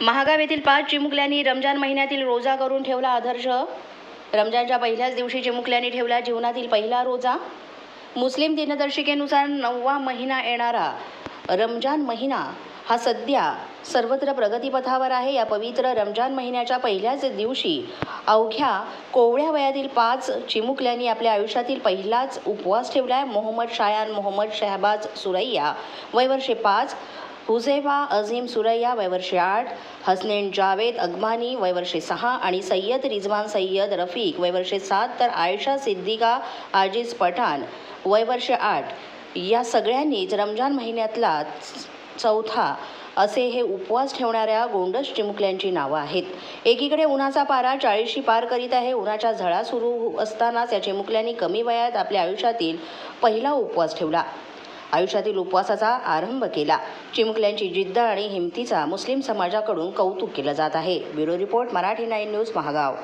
महागाव येथील पाच चिमुकल्यांनी रमजान महिन्यातील रोजा करून ठेवला आदर्श. रमजानच्या पहिल्याच दिवशी चिमुकल्यांनी ठेवला जीवनातील पहिला रोजा. मुस्लिम दिनदर्शिकेनुसार नववा महिना येणारा. रमजान महिना हा सध्या सर्वत्र प्रगतीपथावर आहे. या पवित्र रमजान महिन्याच्या पहिल्याच दिवशी अवघ्या कोवळ्या वयातील पाच चिमुकल्यांनी आपल्या आयुष्यातील पहिलाच उपवास ठेवला आहे मोहम्मद शायान मोहम्मद शहबाज सुरैया. वय वर्षे पाच. हुझेफा अझीम सुरैया वयवर्षे आठ हसनेन जावेद अगमानी वयवर्षे सहा आणि सय्यद रिजवान सय्यद रफीक वयवर्षे सात तर आयशा सिद्दिका आजिज पठाण वयवर्षे आठ. या सगळ्यांनीच रमजान महिन्यातला चौथा असे हे उपवास ठेवणाऱ्या गोंडस चिमुकल्यांची नावं आहेत. एकीकडे उन्हाचा पारा चाळीशी पार करीत आहे उन्हाच्या झळा सुरू असतानाच या चिमुकल्यांनी कमी वयात आपल्या आयुष्यातील पहिला उपवास ठेवला. आयुष्यातील उपवासाचा आरंभ केला. चिमुकल्यांची जिद्द आणि हिमतीचा मुस्लिम समाजाकडून कौतुक केलं जात आहे. Bureau report Marathi nine news Mahagaon.